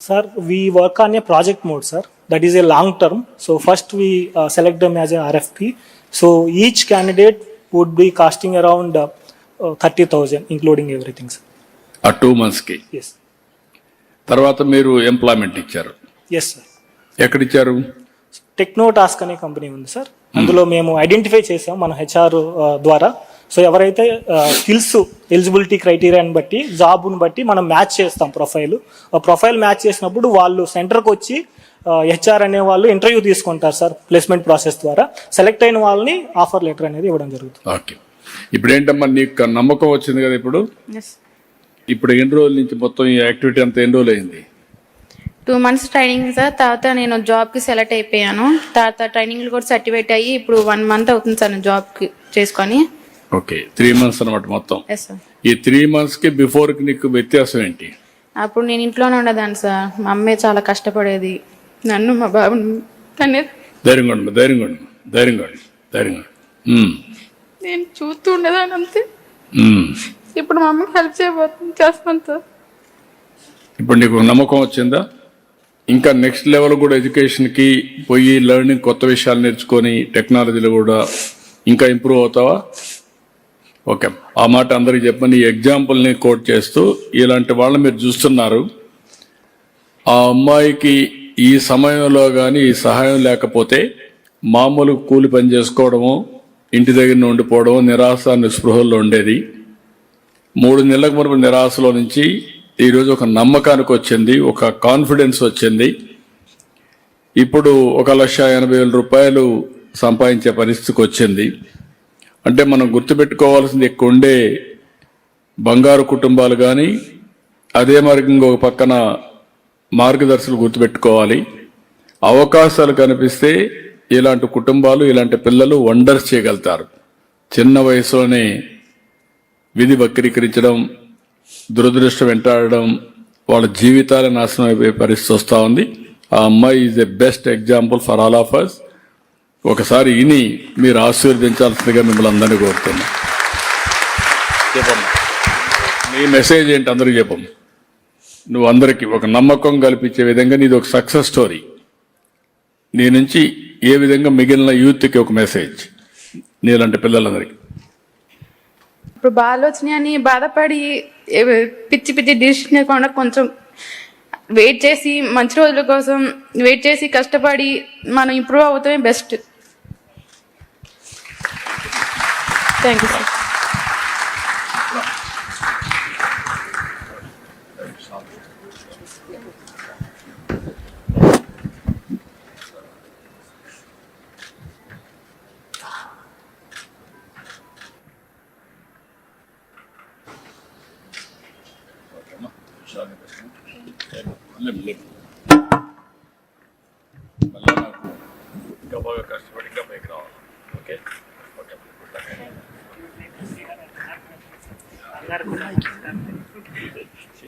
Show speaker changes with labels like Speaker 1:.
Speaker 1: Sir, we work on a project mode, sir. That is a long term. So first we uh, select them as a RFP. So each candidate would be costing around uh, uh, 30,000, including everything, sir.
Speaker 2: ఆ two మంత్స్కి
Speaker 1: Yes.
Speaker 2: తర్వాత మీరు employment ఇచ్చారు
Speaker 1: Yes, sir.
Speaker 2: ఎక్కడిచ్చారు
Speaker 1: techno task అనే company ఉంది sir అందులో మేము ఐడెంటిఫై చేసాం మన హెచ్ఆర్ ద్వారా సో ఎవరైతే స్కిల్స్ ఎలిజిబిలిటీ క్రైటీరియాని బట్టి జాబ్ని బట్టి మనం మ్యాచ్ చేస్తాం ప్రొఫైల్ ఆ ప్రొఫైల్ మ్యాచ్ చేసినప్పుడు వాళ్ళు సెంటర్కి వచ్చి హెచ్ఆర్ అనే వాళ్ళు ఇంటర్వ్యూ తీసుకుంటారు సార్ ప్లేస్మెంట్ ప్రాసెస్ ద్వారా. సెలెక్ట్ అయిన వాళ్ళని ఆఫర్ లెటర్ అనేది ఇవ్వడం జరుగుతుంది.
Speaker 2: ఓకే. ఇప్పుడు ఏంటమ్మా నీకు నమ్మకం వచ్చింది కదా ఇప్పుడు? ఇప్పుడు ఎన్ని రోజుల నుంచి మొత్తం ఈ యాక్టివిటీ అంతా ఎన్ని రోజులు అయింది?
Speaker 3: టూ మంత్స్ ట్రైనింగ్ సార్ తర్వాత నేను జాబ్కి సెలెక్ట్ అయిపోయాను. తర్వాత ట్రైనింగ్లు కూడా సర్టిఫికేట్ అయ్యి ఇప్పుడు వన్ మంత్ అవుతుంది సార్ నేను జాబ్కి చేసుకొని.
Speaker 2: ఓకే త్రీ మంత్స్ అనమాట మొత్తం. ఈ త్రీ మంత్స్కి బిఫోర్కి నీకు వ్యత్యాసం ఏంటి?
Speaker 3: అప్పుడు నేను ఇంట్లోనే ఉండేదాన్ని సార్ మా అమ్మే చాలా కష్టపడేది. నన్ను మా బాబుని తనే
Speaker 2: ధైర్యంగా ఉండు ధైర్యంగా ఉండు ధైర్యంగా ఉండు ధైర్యంగా
Speaker 3: నేను చూస్తూ ఉండేదాన్ని అంతే. ఇప్పుడు మా అమ్మకి హెల్ప్ చేయబోతుంది చేస్తాను సార్
Speaker 2: ఇప్పుడు నీకు నమ్మకం వచ్చిందా? ఇంకా నెక్స్ట్ లెవెల్ కూడా ఎడ్యుకేషన్కి పోయి లెర్నింగ్ కొత్త విషయాలు నేర్చుకొని టెక్నాలజీలో కూడా ఇంకా ఇంప్రూవ్ అవుతావా? ఓకే. ఆ మాట అందరికి చెప్పని ఈ ఎగ్జాంపుల్ని కోట్ చేస్తూ ఇలాంటి వాళ్ళని మీరు చూస్తున్నారు. ఆ అమ్మాయికి ఈ సమయంలో కానీ ఈ సహాయం లేకపోతే మామూలు కూలి పని చేసుకోవడము ఇంటి దగ్గర ఉండిపోవడము నిరాశ నిస్పృహల్లో ఉండేది. మూడు నెలలకు మునుపు నిరాశలో నుంచి ఈరోజు ఒక నమ్మకానికి వచ్చింది ఒక కాన్ఫిడెన్స్ వచ్చింది. ఇప్పుడు ఒక లక్ష ఎనభై వేల రూపాయలు సంపాదించే పరిస్థితికి వచ్చింది. అంటే మనం గుర్తుపెట్టుకోవాల్సింది ఎక్కువ ఉండే బంగారు కుటుంబాలు కానీ అదే మార్గంగా ఒక పక్కన మార్గదర్శకులు గుర్తుపెట్టుకోవాలి. అవకాశాలు కనిపిస్తే ఇలాంటి కుటుంబాలు ఇలాంటి పిల్లలు వండర్స్ చేయగలుగుతారు. చిన్న వయసులోనే విధి వక్రీకరించడం దురదృష్టం వెంటాడడం వాళ్ళ జీవితాలే నాశనం అయిపోయే పరిస్థితి వస్తూ ఉంది. ఆ అమ్మాయి is a best example for all of us ఒకసారి ఇని మీరు ఆశీర్వదించాల్సిందిగా మిమ్మల్ని అందరినీ కోరుతున్నా. చెప్పమ్మా నీ మెసేజ్ ఏంటి అందరికీ చెప్పము నువ్వు అందరికీ ఒక నమ్మకం కల్పించే విధంగా నీది ఒక సక్సెస్ స్టోరీ నీ నుంచి ఏ విధంగా మిగిలిన యూత్కి ఒక మెసేజ్ నీలాంటి పిల్లలందరికీ.
Speaker 3: ఇప్పుడు బాగా ఆలోచన అని బాధపడి పిచ్చి పిచ్చి డిసిషన్ లేకుండా కొంచెం వెయిట్ చేసి మంచి రోజుల కోసం వెయిట్ చేసి కష్టపడి మనం ఇంప్రూవ్ అవుతామే బెస్ట్ థ్యాంక్ యూ సార్
Speaker 2: మళ్ళీ నాకు ఇంకా బాగా కష్టపడి ఇంకా పైకి రావాలి ఓకే ఓకే 違う。